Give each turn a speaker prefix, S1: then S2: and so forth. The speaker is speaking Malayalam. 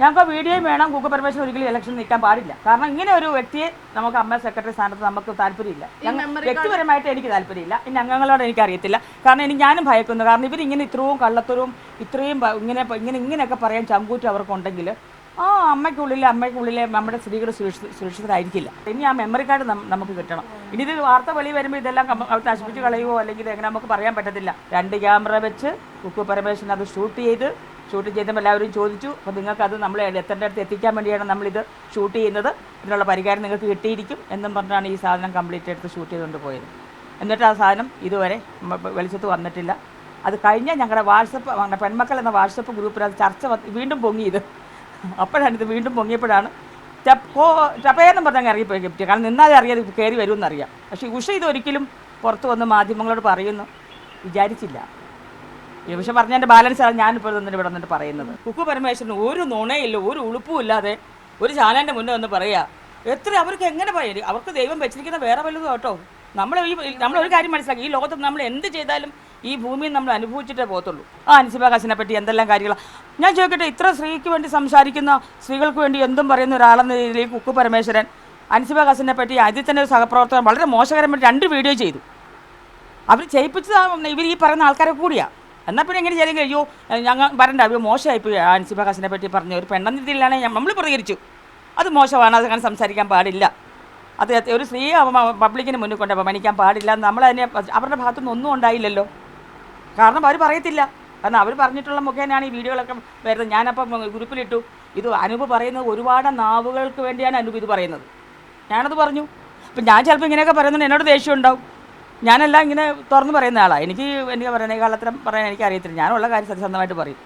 S1: ഞങ്ങൾക്ക് വീഡിയോയും വേണം കുക്കു പരമേശ്വരൻ ഒരിക്കലും ഇലക്ഷൻ നിൽക്കാൻ പാടില്ല. കാരണം ഇങ്ങനെ ഒരു വ്യക്തിയെ നമുക്ക് അമ്മ സെക്രട്ടറി സ്ഥാനത്ത് നമുക്ക് താല്പര്യമില്ല. വ്യക്തിപരമായിട്ട് എനിക്ക് താല്പര്യമില്ല. ഇനി അംഗങ്ങളോട് എനിക്ക് അറിയത്തില്ല കാരണം എനിക്ക് ഞാനും ഭയക്കുന്നു. കാരണം ഇവരിങ്ങനെ ഇത്രയും കള്ളത്തരവും ഇത്രയും ഇങ്ങനെ ഇങ്ങനെ ഇങ്ങനെയൊക്കെ പറയാൻ ചങ്കൂറ്റം അവർക്കുണ്ടെങ്കിൽ ആ അമ്മയ്ക്കുള്ളിൽ അമ്മയ്ക്കുള്ളിലെ നമ്മുടെ സ്ത്രീകൾ സുരക്ഷിത സുരക്ഷിതരായിരിക്കില്ല. ഇനി ആ മെമ്മറി കാർഡ് നമുക്ക് കിട്ടണം. ഇനി ഇത് വാർത്ത വെളി വരുമ്പോൾ ഇതെല്ലാം നശിപ്പിച്ച് കളയുമോ അല്ലെങ്കിൽ എങ്ങനെ നമുക്ക് പറയാൻ പറ്റത്തില്ല. രണ്ട് ക്യാമറ വെച്ച് കുക്കു പരമേശ്വരൻ അത് ഷൂട്ട് ചെയ്ത് ഷൂട്ട് ചെയ്തപ്പോൾ എല്ലാവരും ചോദിച്ചു അപ്പോൾ നിങ്ങൾക്കത് നമ്മൾ എത്തേണ്ട അടുത്ത് എത്തിക്കാൻ വേണ്ടിയാണ് നമ്മളിത് ഷൂട്ട് ചെയ്യുന്നത്. ഇതിനുള്ള പരിഹാരം നിങ്ങൾക്ക് കിട്ടിയിരിക്കും എന്നും പറഞ്ഞാണ് ഈ സാധനം കംപ്ലീറ്റ് എടുത്ത് ഷൂട്ട് ചെയ്തുകൊണ്ട് പോയത്. എന്നിട്ട് ആ സാധനം ഇതുവരെ വെളിച്ചത്ത് വന്നിട്ടില്ല. അത് കഴിഞ്ഞ ഞങ്ങളുടെ വാട്സപ്പ് പെൺമക്കൾ എന്ന വാട്സപ്പ് ഗ്രൂപ്പിൽ അത് ചർച്ച വീണ്ടും പൊങ്ങിയത് അപ്പോഴാണ് ഇത് വീണ്ടും പൊങ്ങിയപ്പോഴാണ് ടപ്പോ ചപ്പയെന്നും പറഞ്ഞാൽ ഇറങ്ങിപ്പോയി കിട്ടിയത് കാരണം നിന്നാൽ അറിയാതെ കയറി വരുമെന്നറിയാം പക്ഷേ ഉഷ ഇതൊരിക്കലും പുറത്ത് വന്ന് മാധ്യമങ്ങളോട് പറയുന്നു വിചാരിച്ചില്ല. പക്ഷെ ബാലൻസ് ആണ് ഞാനിപ്പോൾ തന്നിട്ട് ഇവിടെ വന്നിട്ട് പറയുന്നത്. കുക്കു പരമേശ്വരന് ഒരു നുണയില്ല ഒരു ഉളുപ്പും ഇല്ലാതെ ഒരു ചാനലിന്റെ മുന്നേ വന്ന് പറയുക എത്ര അവർക്ക് എങ്ങനെ പറയും അവർക്ക് ദൈവം വെച്ചിരിക്കുന്ന വേറെ വല്ലതും കേട്ടോ നമ്മൾ ഈ ഒരു കാര്യം മനസ്സിലാക്കി ഈ ലോകത്ത് നമ്മൾ എന്ത് ചെയ്താലും ഈ ഭൂമിയിൽ നമ്മൾ അനുഭവിച്ചിട്ടേ പോകത്തുള്ളൂ. ആ അനുസിബാകാശിനെ പറ്റി എന്തെല്ലാം കാര്യങ്ങളാണ് ഞാൻ ചോദിക്കട്ടെ ഇത്ര സ്ത്രീക്ക് വേണ്ടി സംസാരിക്കുന്ന സ്ത്രീകൾക്ക് വേണ്ടി എന്തും പറയുന്ന ഒരാളെന്ന രീതിയിൽ കുക്കു പരമേശ്വരൻ അനുസിബാകാശിനെ പറ്റി ആദ്യത്തെ ഒരു സഹപ്രവർത്തകൻ വളരെ മോശകരമായിട്ട് രണ്ട് വീഡിയോ ചെയ്തു. അവർ ചെയ്യിപ്പിച്ചത് ഇവർ ഈ പറയുന്ന ആൾക്കാരെ കൂടിയാ. എന്നാൽ പിന്നെ എങ്ങനെ ചെയ്യാൻ കഴിയൂ? ഞങ്ങൾ വരണ്ട. അത് മോശമായിപ്പോയി അൻസിബ ഹാസിനെ പറ്റി പറഞ്ഞ ഒരു പെണ്ണെന്ന രീതിയിലാണ് നമ്മൾ പ്രതികരിച്ചു. അത് മോശമാണ്. അത് അങ്ങനെ സംസാരിക്കാൻ പാടില്ല. അത് ഒരു സ്ത്രീ പബ്ലിക്കിന് മുന്നിൽ കൊണ്ട് അപമാനിക്കാൻ പാടില്ല. നമ്മൾ അതിനെ അവരുടെ ഭാഗത്തുനിന്ന് ഒന്നും ഉണ്ടായില്ലല്ലോ. കാരണം അവർ പറയത്തില്ല. കാരണം അവർ പറഞ്ഞിട്ടുള്ള മുഖേനയാണ് ഈ വീഡിയോകളൊക്കെ വരുന്നത്. ഞാനപ്പം ഗ്രൂപ്പിലിട്ടു. ഇത് അനൂപ് പറയുന്നത് ഒരുപാട് നാവുകൾക്ക് വേണ്ടിയാണ് അനൂപ് ഇത് പറയുന്നത്. ഞാനത് പറഞ്ഞു. അപ്പം ഞാൻ ചിലപ്പോൾ ഇങ്ങനെയൊക്കെ പറയുന്നത് എന്നോട് ദേഷ്യം ഉണ്ടാവും. ഞാനെല്ലാം ഇങ്ങനെ തുറന്ന് പറയുന്ന ആളാണ് എനിക്ക് എനിക്ക് പറയുന്നത് കള്ളത്തരം പറയാൻ എനിക്ക് അറിയത്തില്ല ഞാനുള്ള കാര്യം സത്യസന്ധമായിട്ട് പറയും.